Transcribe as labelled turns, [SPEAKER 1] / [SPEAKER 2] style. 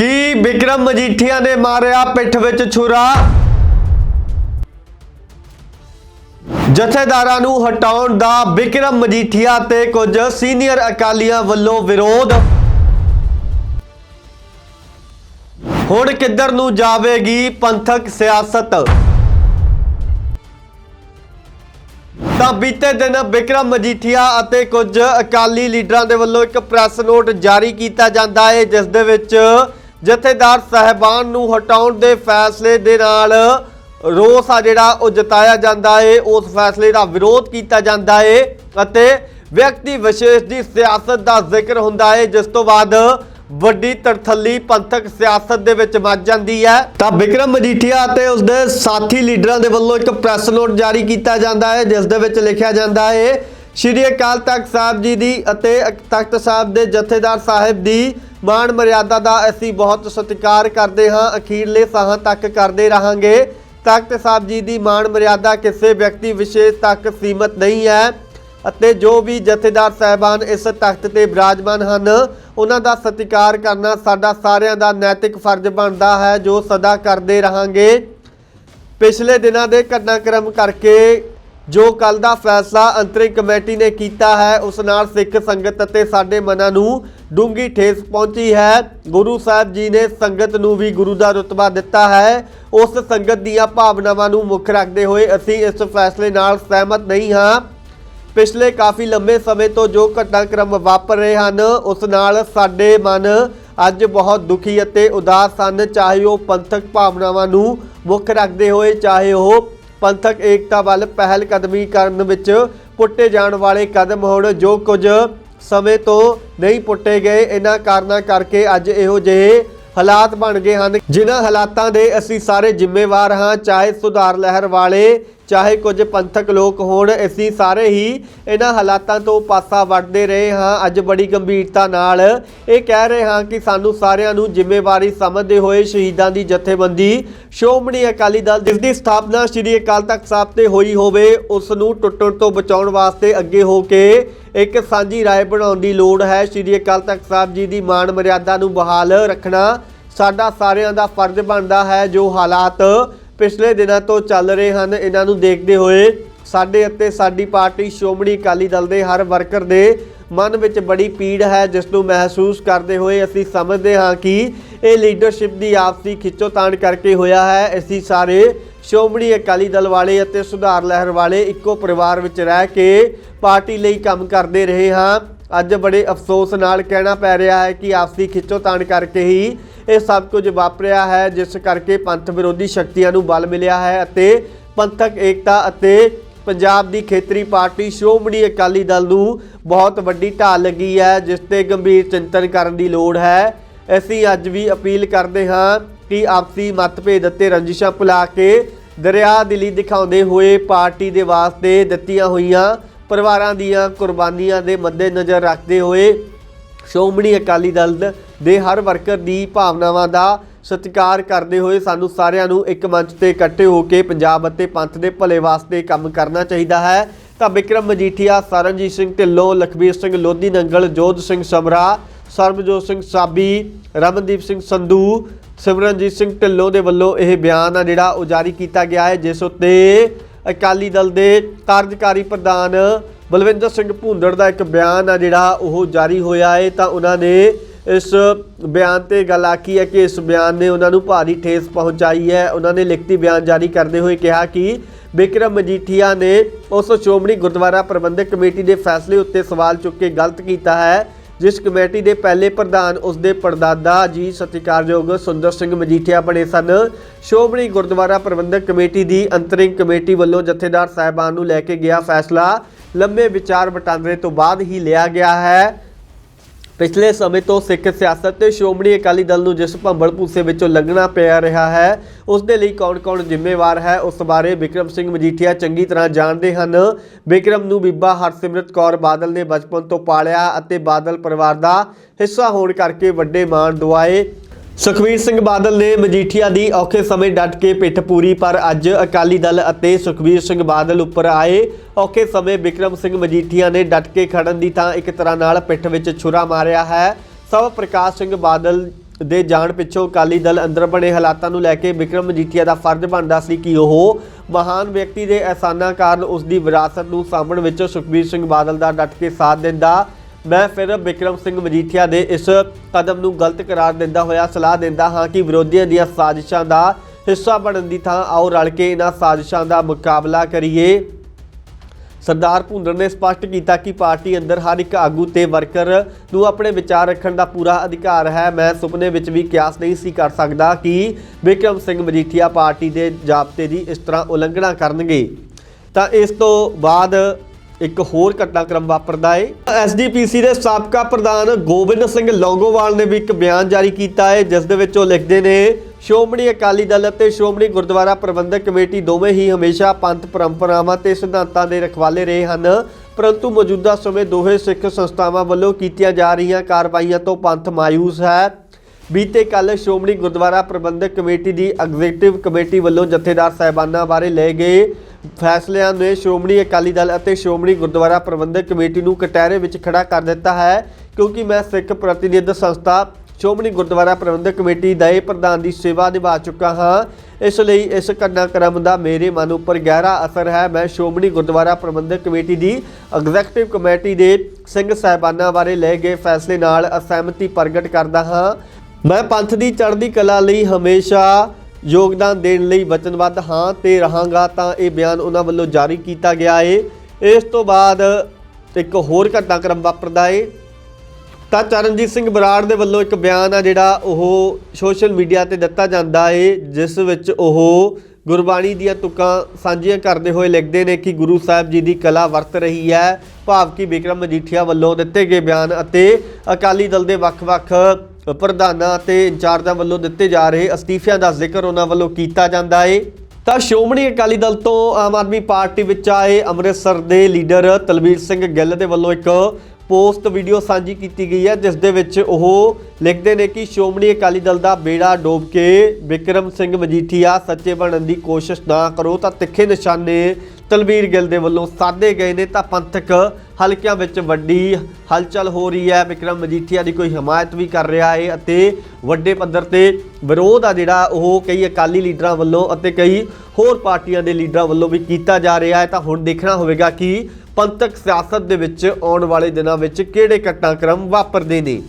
[SPEAKER 1] ਕੀ ਵਿਕਰਮ ਮਜੀਠੀਆ ਨੇ ਮਾਰਿਆ ਪਿੱਠ ਵਿੱਚ ਛੁਰਾ? ਜਥੇਦਾਰਾਂ ਨੂੰ ਹਟਾਉਣ ਦਾ ਵਿਕਰਮ ਮਜੀਠੀਆ ਤੇ ਕੁਝ ਸੀਨੀਅਰ ਅਕਾਲੀਆਂ ਵੱਲੋਂ ਵਿਰੋਧ। ਹੁਣ ਕਿੱਧਰ ਨੂੰ ਜਾਵੇਗੀ ਪੰਥਕ ਸਿਆਸਤ? ਤਾਂ ਬੀਤੇ ਦਿਨ ਵਿਕਰਮ ਮਜੀਠੀਆ ਅਤੇ ਕੁਝ ਅਕਾਲੀ ਲੀਡਰਾਂ ਦੇ ਵੱਲੋਂ ਇੱਕ ਪ੍ਰੈਸ ਨੋਟ ਜਾਰੀ ਕੀਤਾ ਜਾਂਦਾ ਹੈ, ਜਿਸ ਦੇ ਵਿੱਚ ਜਥੇਦਾਰ ਸਹਿਬਾਨ ਨੂੰ ਹਟਾਉਣ ਦੇ ਫੈਸਲੇ ਦੇ ਨਾਲ ਰੋਸ ਆ ਜਿਹੜਾ ਉਹ ਜਤਾਇਆ ਜਾਂਦਾ ਹੈ ਉਸ ਫੈਸਲੇ ਦਾ ਵਿਰੋਧ ਕੀਤਾ ਜਾਂਦਾ ਹੈ ਅਤੇ ਵਿਅਕਤੀ ਵਿਸ਼ੇਸ਼ ਦੀ ਸਿਆਸਤ ਦਾ ਜ਼ਿਕਰ ਹੁੰਦਾ ਹੈ ਜਿਸ ਤੋਂ ਬਾਅਦ ਵੱਡੀ ਤਰਥੱਲੀ ਪੰਥਕ ਸਿਆਸਤ ਦੇ ਵਿੱਚ ਵੱਜ ਜਾਂਦੀ ਹੈ। ਤਾਂ ਵਿਕਰਮ ਮਜੀਠੀਆ ਅਤੇ ਉਸਦੇ ਸਾਥੀ ਲੀਡਰਾਂ ਦੇ ਵੱਲੋਂ ਇੱਕ ਪ੍ਰੈਸ ਨੋਟ ਜਾਰੀ ਕੀਤਾ ਜਾਂਦਾ ਹੈ ਜਿਸ ਦੇ ਵਿੱਚ ਲਿਖਿਆ ਜਾਂਦਾ ਹੈ ਸ਼੍ਰੀ ਅਕਾਲ ਤਖਤ ਸਾਹਿਬ ਜੀ ਦੀ ਅਤੇ ਤਖਤ ਸਾਹਿਬ ਦੇ ਜਥੇਦਾਰ ਸਾਹਿਬ ਦੀ ਮਾਣ ਮਰਿਆਦਾ ਦਾ ਅਸੀਂ ਬਹੁਤ ਸਤਿਕਾਰ ਕਰਦੇ ਹਾਂ, ਅਖੀਰਲੇ ਸਾਹਾਂ ਤੱਕ ਕਰਦੇ ਰਹਾਂਗੇ। ਤਖਤ ਸਾਹਿਬ ਜੀ ਦੀ ਮਾਣ ਮਰਿਆਦਾ ਕਿਸੇ ਵਿਅਕਤੀ ਵਿਸ਼ੇਸ਼ ਤੱਕ ਸੀਮਤ ਨਹੀਂ ਹੈ ਅਤੇ ਜੋ ਵੀ ਜਥੇਦਾਰ ਸਹਿਬਾਨ ਇਸ ਤਖਤ ਤੇ ਬਿਰਾਜਮਾਨ ਹਨ, ਉਹਨਾਂ ਦਾ ਸਤਿਕਾਰ ਕਰਨਾ ਸਾਡਾ ਸਾਰਿਆਂ ਦਾ ਨੈਤਿਕ ਫਰਜ਼ ਬਣਦਾ ਹੈ, ਜੋ ਸਦਾ ਕਰਦੇ ਰਹਾਂਗੇ। ਪਿਛਲੇ ਦਿਨਾਂ ਦੇ ਘਟਨਾਕ੍ਰਮ ਕਰਕੇ ਜੋ ਕੱਲ ਦਾ ਫੈਸਲਾ ਅੰਤਰਿਮ ਕਮੇਟੀ ਨੇ ਕੀਤਾ ਹੈ, ਉਸ ਨਾਲ ਸਿੱਖ ਸੰਗਤ ਅਤੇ ਸਾਡੇ ਮਨਾਂ ਨੂੰ ਡੂੰਗੀ ਠੇਸ ਪਹੁੰਚੀ ਹੈ। ਗੁਰੂ ਸਾਹਿਬ ਜੀ ਨੇ ਸੰਗਤ ਨੂੰ ਵੀ ਗੁਰੂ ਦਾ ਰਤਬਾ ਦਿੱਤਾ ਹੈ। ਉਸ ਸੰਗਤ ਦੀਆਂ ਭਾਵਨਾਵਾਂ ਨੂੰ ਮੁੱਖ ਰੱਖਦੇ ਹੋਏ ਅਸੀਂ ਇਸ ਫੈਸਲੇ ਨਾਲ ਸਹਿਮਤ ਨਹੀਂ ਹਾਂ। ਪਿਛਲੇ ਕਾਫੀ ਲੰਬੇ ਸਮੇਂ ਤੋਂ ਜੋ ਘਟਨਾਕ੍ਰਮ ਵਾਪਰ ਰਹੇ ਹਨ, ਉਸ ਨਾਲ ਸਾਡੇ ਮਨ ਅੱਜ ਬਹੁਤ ਦੁਖੀ ਅਤੇ ਉਦਾਸ ਹਨ ਚਾਹੇ ਉਹ ਪੰਥਕ ਭਾਵਨਾਵਾਂ ਨੂੰ ਮੁੱਖ ਰੱਖਦੇ ਹੋਏ, ਚਾਹੇ ਉਹ ਪੰਥਕ ਏਕਤਾ ਵੱਲ ਪਹਿਲ ਕਦਮੀ ਕਰਨ ਵਿੱਚ ਪੁੱਟੇ ਜਾਣ ਵਾਲੇ ਕਦਮ ਹੋਣ ਜੋ ਕੁਝ ਸਮੇਂ ਤੋਂ ਨਹੀਂ ਪੁੱਟੇ ਗਏ, ਇਹਨਾਂ ਕਾਰਨਾਂ ਕਰਕੇ ਅੱਜ ਇਹੋ ਜਿਹੇ ਹਾਲਾਤ ਬਣ ਗਏ ਹਨ। ਜਿਨ੍ਹਾਂ ਹਾਲਾਤਾਂ ਦੇ ਅਸੀਂ ਸਾਰੇ ਜ਼ਿੰਮੇਵਾਰ ਹਾਂ, ਚਾਹੇ ਸੁਧਾਰ ਲਹਿਰ ਵਾਲੇ ਚਾਹੇ ਕੁਝ ਪੰਥਕ ਲੋਕ ਹੋਣ, ਅਸੀਂ ਸਾਰੇ ਹੀ ਇਹਨਾਂ ਹਾਲਾਤਾਂ ਤੋਂ ਪਾਸਾ ਵਟਦੇ ਰਹੇ ਹਾਂ। ਅੱਜ ਬੜੀ ਗੰਭੀਰਤਾ ਨਾਲ ਇਹ ਕਹਿ ਰਹੇ ਹਾਂ ਕਿ ਸਾਨੂੰ ਸਾਰਿਆਂ ਨੂੰ ਜ਼ਿੰਮੇਵਾਰੀ ਸਮਝਦੇ ਹੋਏ ਸ਼ਹੀਦਾਂ ਦੀ ਜਥੇਬੰਦੀ, ਸ਼੍ਰੋਮਣੀ ਅਕਾਲੀ ਦਲ ਜਿਸ ਦੀ ਸਥਾਪਨਾ ਸ੍ਰੀ ਅਕਾਲ ਤਖਤ ਸਾਹਿਬ ਤੇ ਹੋਈ ਹੋਵੇ, ਉਸ ਨੂੰ ਟੁੱਟਣ ਤੋਂ ਬਚਾਉਣ ਵਾਸਤੇ ਅੱਗੇ ਹੋ ਕੇ ਇੱਕ ਸਾਂਝੀ ਰਾਏ ਬਣਾਉਣ ਦੀ ਲੋੜ ਹੈ। ਸ੍ਰੀ ਅਕਾਲ ਤਖਤ ਸਾਹਿਬ ਜੀ ਦੀ ਮਾਣ ਮਰਿਆਦਾ ਨੂੰ ਬਹਾਲ ਰੱਖਣਾ ਸਾਡਾ ਸਾਰਿਆਂ ਦਾ ਫਰਜ਼ ਬਣਦਾ ਹੈ। ਜੋ ਹਾਲਾਤ ਪਿਛਲੇ ਦਿਨਾਂ ਤੋਂ ਚੱਲ ਰਹੇ ਹਨ, ਇਹਨਾਂ ਨੂੰ ਦੇਖਦੇ ਹੋਏ ਸਾਡੇ ਅਤੇ ਸਾਡੀ ਪਾਰਟੀ ਸ਼੍ਰੋਮਣੀ ਅਕਾਲੀ ਦਲ ਦੇ ਹਰ ਵਰਕਰ ਦੇ ਮਨ ਵਿੱਚ ਬੜੀ ਪੀੜ ਹੈ, ਜਿਸ ਨੂੰ ਮਹਿਸੂਸ ਕਰਦੇ ਹੋਏ ਅਸੀਂ ਸਮਝਦੇ ਹਾਂ ਕਿ ਇਹ ਲੀਡਰਸ਼ਿਪ ਦੀ ਆਪਸੀ ਖਿੱਚੋਤਾਣ ਕਰਕੇ ਹੋਇਆ ਹੈ। ਅਸੀਂ ਸਾਰੇ ਸ਼੍ਰੋਮਣੀ ਅਕਾਲੀ ਦਲ ਵਾਲੇ ਅਤੇ ਸੁਧਾਰ ਲਹਿਰ ਵਾਲੇ ਇੱਕੋ ਪਰਿਵਾਰ ਵਿੱਚ ਰਹਿ ਕੇ ਪਾਰਟੀ ਲਈ ਕੰਮ ਕਰਦੇ ਰਹੇ ਹਾਂ। ਅੱਜ ਬੜੇ ਅਫਸੋਸ ਨਾਲ ਕਹਿਣਾ ਪੈ ਰਿਹਾ ਹੈ ਕਿ ਆਪਸੀ ਖਿੱਚੋਤਾਣ ਕਰਕੇ ਹੀ ਇਹ ਸਭ ਕੁਝ ਵਾਪਰਿਆ ਹੈ, ਜਿਸ ਕਰਕੇ ਪੰਥ ਵਿਰੋਧੀ ਸ਼ਕਤੀਆਂ ਨੂੰ ਬਲ ਮਿਲਿਆ ਹੈ ਅਤੇ ਪੰਥਕ ਏਕਤਾ ਅਤੇ ਪੰਜਾਬ ਦੀ ਖੇਤਰੀ ਪਾਰਟੀ ਸ਼੍ਰੋਮਣੀ ਅਕਾਲੀ ਦਲ ਨੂੰ ਬਹੁਤ ਵੱਡੀ ਢਾਲ ਲੱਗੀ ਹੈ, ਜਿਸ ਤੇ ਗੰਭੀਰ ਚਿੰਤਨ ਕਰਨ ਦੀ ਲੋੜ ਹੈ। ਅਸੀਂ ਅੱਜ ਵੀ ਅਪੀਲ ਕਰਦੇ ਹਾਂ ਕਿ ਆਪਸੀ ਮਤਭੇਦ ਅਤੇ ਰੰਜਿਸ਼ਾਂ ਭੁਲਾ ਕੇ ਦਰਿਆ ਦਿਲੀ ਦਿਖਾਉਂਦੇ ਹੋਏ ਪਾਰਟੀ ਦੇ ਵਾਸਤੇ ਦਿੱਤੀਆਂ ਹੋਈਆਂ ਪਰਿਵਾਰਾਂ ਦੀਆਂ ਕੁਰਬਾਨੀਆਂ ਦੇ ਮੱਦੇਨਜ਼ਰ ਰੱਖਦੇ ਹੋਏ ਸ਼੍ਰੋਮਣੀ ਅਕਾਲੀ ਦਲ ਦੇ ਹਰ ਵਰਕਰ ਦੀ ਭਾਵਨਾਵਾਂ ਦਾ ਸਤਿਕਾਰ ਕਰਦੇ ਹੋਏ ਸਾਨੂੰ ਸਾਰਿਆਂ ਨੂੰ ਇੱਕ ਮੰਚ ਤੇ ਇਕੱਠੇ ਹੋ ਕੇ ਪੰਜਾਬ ਅਤੇ ਪੰਥ ਦੇ ਭਲੇ ਵਾਸਤੇ ਕੰਮ ਕਰਨਾ ਚਾਹੀਦਾ ਹੈ। ਤਾਂ ਬਿਕਰਮ ਮਜੀਠੀਆ, ਸਰਨਜੀਤ ਸਿੰਘ ਢਿੱਲੋਂ, ਲਖਬੀਰ ਸਿੰਘ ਲੋਧੀ ਨੰਗਲ ਜੋਧ ਸਿੰਘ ਸਮਰਾ, ਸਰਬਜੋਤ ਸਿੰਘ ਸਾਬੀ, ਰਮਨਦੀਪ ਸਿੰਘ ਸੰਧੂ, ਸਿਮਰਨਜੀਤ ਸਿੰਘ ਢਿੱਲੋਂ ਦੇ ਵੱਲੋਂ ਇਹ ਬਿਆਨ ਆ ਜਿਹੜਾ ਉਹ ਜਾਰੀ ਕੀਤਾ ਗਿਆ ਹੈ, ਜਿਸ ਉੱਤੇ ਅਕਾਲੀ ਦਲ ਦੇ ਕਾਰਜਕਾਰੀ ਪ੍ਰਧਾਨ ਬਲਵਿੰਦਰ ਸਿੰਘ ਭੁੰਦੜ ਦਾ ਇੱਕ ਬਿਆਨ ਆ ਜਿਹੜਾ ਉਹ ਜਾਰੀ ਹੋਇਆ ਹੈ। ਤਾਂ ਉਹਨਾਂ ਨੇ ਇਸ ਬਿਆਨ ਤੇ ਗੱਲ ਆਖੀ ਹੈ ਕਿ ਇਸ ਬਿਆਨ ਨੇ ਉਹਨਾਂ ਨੂੰ ਭਾਰੀ ਠੇਸ ਪਹੁੰਚਾਈ ਹੈ। ਉਹਨਾਂ ਨੇ ਲਿਖਤੀ ਬਿਆਨ ਜਾਰੀ ਕਰਦੇ ਹੋਏ ਕਿਹਾ ਕਿ ਬਿਕਰਮ ਮਜੀਠੀਆ ਨੇ ਉਸ ਸ਼੍ਰੋਮਣੀ ਗੁਰਦੁਆਰਾ ਪ੍ਰਬੰਧਕ ਕਮੇਟੀ ਦੇ ਫੈਸਲੇ ਉੱਤੇ ਸਵਾਲ ਚੁੱਕ ਕੇ ਗਲਤ ਕੀਤਾ ਹੈ, ਜਿਸ ਕਮੇਟੀ ਦੇ ਪਹਿਲੇ ਪ੍ਰਧਾਨ ਉਸ ਦੇ ਪੜਦਾਦਾ ਜੀ ਸਤਿਕਾਰਯੋਗ ਸੁੰਦਰ ਸਿੰਘ ਮਜੀਠੀਆ ਬਣੇ ਸਨ। ਸ਼੍ਰੋਮਣੀ ਗੁਰਦੁਆਰਾ ਪ੍ਰਬੰਧਕ ਕਮੇਟੀ ਦੀ ਅੰਤਰਿੰਗ ਕਮੇਟੀ ਵੱਲੋਂ ਜਥੇਦਾਰ ਸਾਹਿਬਾਨ ਨੂੰ ਲੈ ਕੇ ਗਿਆ ਫੈਸਲਾ। ਲੰਮੇ ਵਿਚਾਰ ਵਟਾਂਦਰੇ ਤੋਂ ਬਾਅਦ ਹੀ ਲਿਆ ਗਿਆ ਹੈ। ਪਿਛਲੇ ਸਮੇਂ ਤੋਂ ਸਿੱਖ ਸਿਆਸਤ ਤੇ ਸ਼੍ਰੋਮਣੀ ਅਕਾਲੀ ਦਲ ਨੂੰ ਜਿਸ ਭੰਬਲ ਭੂਸੇ ਵਿੱਚੋਂ ਲੰਘਣਾ ਪਿਆ ਰਿਹਾ ਹੈ ਉਸ ਦੇ ਲਈ ਕੌਣ-ਕੌਣ ਜ਼ਿੰਮੇਵਾਰ ਹੈ, ਉਸ ਬਾਰੇ ਵਿਕਰਮ ਸਿੰਘ ਮਜੀਠੀਆ ਚੰਗੀ ਤਰ੍ਹਾਂ ਜਾਣਦੇ ਹਨ। ਵਿਕਰਮ ਨੂੰ ਬੀਬਾ ਹਰਸਿਮਰਤ ਕੌਰ ਬਾਦਲ ਨੇ ਬਚਪਨ ਤੋਂ ਪਾਲਿਆ ਅਤੇ ਬਾਦਲ ਪਰਿਵਾਰ ਦਾ ਹਿੱਸਾ ਹੋਣ ਕਰਕੇ ਵੱਡੇ ਮਾਣ ਦੁਆਏ। ਸੁਖਵੀਰ ਸਿੰਘ ਬਾਦਲ ਨੇ ਮਜੀਠੀਆ ਦੀ ਔਖੇ ਸਮੇਂ ਡਟ ਕੇ ਪਿੱਠ ਪੂਰੀ, ਪਰ ਅੱਜ ਅਕਾਲੀ ਦਲ ਅਤੇ ਸੁਖਵੀਰ ਸਿੰਘ ਬਾਦਲ ਉੱਪਰ ਆਏ ਔਖੇ ਸਮੇਂ ਵਿਕਰਮ ਸਿੰਘ ਮਜੀਠੀਆ ਨੇ ਡਟ ਕੇ ਖੜਨ ਦੀ ਥਾਂ ਇੱਕ ਤਰ੍ਹਾਂ ਨਾਲ ਪਿੱਠ ਵਿੱਚ ਛੁਰਾ ਮਾਰਿਆ ਹੈ। ਸਭ ਪ੍ਰਕਾਸ਼ ਸਿੰਘ ਬਾਦਲ ਦੇ ਜਾਣ ਪਿੱਛੋਂ ਅਕਾਲੀ ਦਲ ਅੰਦਰ ਬਣੇ ਹਾਲਾਤਾਂ ਨੂੰ ਲੈ ਕੇ ਵਿਕਰਮ ਮਜੀਠੀਆ ਦਾ ਫਰਜ਼ ਬਣਦਾ ਸੀ ਕਿ ਉਹ ਮਹਾਨ ਵਿਅਕਤੀ ਦੇ ਅਹਿਸਾਨਾਂ ਕਾਰਨ ਉਸ ਦੀ ਵਿਰਾਸਤ ਨੂੰ ਸਾਂਭਣ ਵਿੱਚ ਸੁਖਬੀਰ ਸਿੰਘ ਬਾਦਲ ਦਾ ਡਟ ਕੇ ਸਾਥ ਦਿੰਦਾ। ਮੈਂ ਫਿਰ ਵਿਕਰਮ ਸਿੰਘ ਮਜੀਠੀਆ ਦੇ ਇਸ ਕਦਮ ਨੂੰ ਗਲਤ ਕਰਾਰ ਦਿੰਦਾ ਹੋਇਆ ਸਲਾਹ ਦਿੰਦਾ ਹਾਂ ਕਿ ਵਿਰੋਧੀਆਂ ਦੀਆਂ ਸਾਜ਼ਿਸ਼ਾਂ ਦਾ ਹਿੱਸਾ ਬਣਨ ਦੀ ਥਾਂ ਆਓ ਰਲ ਕੇ ਇਹਨਾਂ ਸਾਜ਼ਿਸ਼ਾਂ ਦਾ ਮੁਕਾਬਲਾ ਕਰੀਏ। ਸਰਦਾਰ ਭੁੰਦਰ ਨੇ ਸਪਸ਼ਟ ਕੀਤਾ ਕਿ ਪਾਰਟੀ ਅੰਦਰ ਹਰ ਇੱਕ ਆਗੂ ਤੇ ਵਰਕਰ ਨੂੰ ਆਪਣੇ ਵਿਚਾਰ ਰੱਖਣ ਦਾ ਪੂਰਾ ਅਧਿਕਾਰ ਹੈ। ਮੈਂ ਸੁਪਨੇ ਵਿੱਚ ਵੀ ਕਿਆਸ ਨਹੀਂ ਸੀ ਕਰ ਸਕਦਾ ਕਿ ਵਿਕਰਮ ਸਿੰਘ ਮਜੀਠੀਆ ਪਾਰਟੀ ਦੇ ਜਾਬਤੇ ਦੀ ਇਸ ਤਰ੍ਹਾਂ ਉਲੰਘਣਾ ਕਰਨਗੇ। ਤਾਂ ਇਸ ਤੋਂ ਬਾਅਦ ਇੱਕ ਹੋਰ ਘਟਨਾਕ੍ਰਮ ਵਾਪਰਦਾ ਹੈ ਐਸਡੀਪੀਸੀ ਦੇ ਸਾਬਕਾ ਪ੍ਰਧਾਨ ਗੋਬਿੰਦ ਸਿੰਘ ਲੌਂਗੋਵਾਲ ਨੇ ਵੀ ਇੱਕ ਬਿਆਨ ਜਾਰੀ ਕੀਤਾ ਹੈ ਜਿਸ ਦੇ ਵਿੱਚ ਉਹ ਲਿਖਦੇ ਨੇ, ਸ਼੍ਰੋਮਣੀ ਅਕਾਲੀ ਦਲ ਅਤੇ ਸ਼੍ਰੋਮਣੀ ਗੁਰਦੁਆਰਾ ਪ੍ਰਬੰਧਕ ਕਮੇਟੀ ਦੋਵੇਂ ਹੀ ਹਮੇਸ਼ਾ ਪੰਥ ਪਰੰਪਰਾਵਾਂ ਤੇ ਸਿਧਾਂਤਾਂ ਦੇ ਰਖਵਾਲੇ ਰਹੇ ਹਨ, ਪਰੰਤੂ ਮੌਜੂਦਾ ਸਮੇਂ ਦੋਹੇ ਸਿੱਖ ਸੰਸਥਾਵਾਂ ਵੱਲੋਂ ਕੀਤੀਆਂ ਜਾ ਰਹੀਆਂ ਕਾਰਵਾਈਆਂ ਤੋਂ ਪੰਥ ਮਾਯੂਸ ਹੈ। ਬੀਤੇ ਕੱਲ ਸ਼੍ਰੋਮਣੀ ਗੁਰਦੁਆਰਾ ਪ੍ਰਬੰਧਕ ਕਮੇਟੀ ਦੀ ਐਗਜ਼ੀਕਟਿਵ ਕਮੇਟੀ ਵੱਲੋਂ ਜਥੇਦਾਰ ਸਾਹਿਬਾਨਾਂ ਬਾਰੇ ਲਏ ਗਏ ਫੈਸਲਿਆਂ ਨੇ ਸ਼੍ਰੋਮਣੀ ਅਕਾਲੀ ਦਲ ਅਤੇ ਸ਼੍ਰੋਮਣੀ ਗੁਰਦੁਆਰਾ ਪ੍ਰਬੰਧਕ ਕਮੇਟੀ ਨੂੰ ਕਟਹਿਰੇ ਵਿੱਚ ਖੜਾ ਕਰ ਦਿੱਤਾ ਹੈ, ਕਿਉਂਕਿ ਮੈਂ ਸਿੱਖ ਪ੍ਰਤੀਨਿਧ ਸੰਸਥਾ ਸ਼੍ਰੋਮਣੀ ਗੁਰਦੁਆਰਾ ਪ੍ਰਬੰਧਕ ਕਮੇਟੀ ਦਾ ਇਹ ਪ੍ਰਧਾਨ ਦੀ ਸੇਵਾ ਨਿਭਾ ਚੁੱਕਾ ਹਾਂ। ਇਸ ਲਈ ਇਸ ਘਟਨਾਕ੍ਰਮ ਦਾ ਮੇਰੇ ਮਨ ਉੱਪਰ ਗਹਿਰਾ ਅਸਰ ਹੈ। ਮੈਂ ਸ਼੍ਰੋਮਣੀ ਗੁਰਦੁਆਰਾ ਪ੍ਰਬੰਧਕ ਕਮੇਟੀ ਦੀ ਐਗਜ਼ੈਕਟਿਵ ਕਮੇਟੀ ਦੇ ਸਿੰਘ ਸਾਹਿਬਾਨਾਂ ਬਾਰੇ ਲਏ ਗਏ ਫੈਸਲੇ ਨਾਲ ਅਸਹਿਮਤੀ ਪ੍ਰਗਟ ਕਰਦਾ ਹਾਂ। ਮੈਂ ਪੰਥ ਦੀ ਚੜ੍ਹਦੀ ਕਲਾ ਲਈ ਹਮੇਸ਼ਾ ਯੋਗਦਾਨ ਦੇਣ ਲਈ ਵਚਨਬੱਧ ਹਾਂ ਤੇ ਰਹਾਂਗਾ ਤਾਂ ਇਹ ਬਿਆਨ ਉਹਨਾਂ ਵੱਲੋਂ ਜਾਰੀ ਕੀਤਾ ਗਿਆ ਏ। ਇਸ ਤੋਂ ਬਾਅਦ ਇੱਕ ਹੋਰ ਘਟਨਾਕ੍ਰਮ ਵਾਪਰਦਾ ਏ। ਤਾਂ ਚਰਨਜੀਤ ਸਿੰਘ ਬਰਾੜ ਦੇ ਵੱਲੋਂ ਇੱਕ ਬਿਆਨ ਆ ਜਿਹੜਾ ਉਹ ਸੋਸ਼ਲ ਮੀਡੀਆ ਤੇ ਦਿੱਤਾ ਜਾਂਦਾ ਏ, ਜਿਸ ਵਿੱਚ ਉਹ ਗੁਰਬਾਣੀ ਦੀਆਂ ਤੁਕਾਂ ਸਾਂਝੀਆਂ ਕਰਦੇ ਹੋਏ ਲਿਖਦੇ ਨੇ ਕਿ ਗੁਰੂ ਸਾਹਿਬ ਜੀ ਦੀ ਕਲਾ ਵਰਤ ਰਹੀ ਹੈ। ਭਾਵ ਕਿ ਵਿਕਰਮ ਮਜੀਠੀਆ ਵੱਲੋਂ ਦਿੱਤੇ ਗਏ ਬਿਆਨ ਅਤੇ ਅਕਾਲੀ ਦਲ ਦੇ ਵੱਖ-ਵੱਖ ਪ੍ਰਧਾਨਾਂ ਅਤੇ ਇੰਚਾਰਜਾਂ ਵੱਲੋਂ ਦਿੱਤੇ ਜਾ ਰਹੇ ਅਸਤੀਫਿਆਂ ਦਾ ਜ਼ਿਕਰ ਉਹਨਾਂ ਵੱਲੋਂ ਕੀਤਾ ਜਾਂਦਾ ਏ। ਤਾਂ ਸ਼੍ਰੋਮਣੀ ਅਕਾਲੀ ਦਲ ਤੋਂ ਆਮ ਆਦਮੀ ਪਾਰਟੀ ਵਿੱਚ ਆਏ ਅੰਮ੍ਰਿਤਸਰ ਦੇ ਲੀਡਰ ਤਲਵੀਰ ਸਿੰਘ ਗਿੱਲ ਦੇ ਵੱਲੋਂ ਇੱਕ ਪੋਸਟ ਵੀਡੀਓ ਸਾਂਝੀ ਕੀਤੀ ਗਈ ਹੈ, ਜਿਸ ਦੇ ਵਿੱਚ ਉਹ ਲਿਖਦੇ ਨੇ ਕਿ ਸ਼੍ਰੋਮਣੀ ਅਕਾਲੀ ਦਲ ਦਾ ਬੇੜਾ ਡੋਬ ਕੇ ਵਿਕਰਮ ਸਿੰਘ ਮਜੀਠੀਆ ਸੱਚੇ ਬਣਨ ਦੀ ਕੋਸ਼ਿਸ਼ ਨਾ ਕਰੋ, ਤਾਂ ਤਿੱਖੇ ਨਿਸ਼ਾਨੇ ਤਲਵੀਰ ਗਿੱਲ ਦੇ ਵੱਲੋਂ ਸਾਧੇ ਗਏ ਨੇ, ਤਾਂ ਪੰਥਕ ਹਲਕਿਆਂ ਵਿੱਚ ਵੱਡੀ ਹਲਚਲ ਹੋ ਰਹੀ ਹੈ। ਵਿਕਰਮ ਮਜੀਠੀਆ ਦੀ ਕੋਈ ਹਮਾਇਤ ਵੀ ਕਰ ਰਿਹਾ ਹੈ ਅਤੇ ਵੱਡੇ ਪੱਧਰ ਤੇ ਵਿਰੋਧ ਆ ਜਿਹੜਾ ਉਹ ਕਈ ਅਕਾਲੀ ਲੀਡਰਾਂ ਵੱਲੋਂ ਅਤੇ ਕਈ ਹੋਰ ਪਾਰਟੀਆਂ ਦੇ ਲੀਡਰਾਂ ਵੱਲੋਂ ਵੀ ਕੀਤਾ ਜਾ ਰਿਹਾ ਹੈ। ਤਾਂ ਹੁਣ ਦੇਖਣਾ ਹੋਵੇਗਾ ਕਿ ਪੰਥਕ ਸਿਆਸਤ ਦੇ ਵਿੱਚ ਆਉਣ ਵਾਲੇ ਦਿਨਾਂ ਵਿੱਚ ਕਿਹੜੇ ਘਟਨਾਕ੍ਰਮ ਵਾਪਰਦੇ ਨੇ?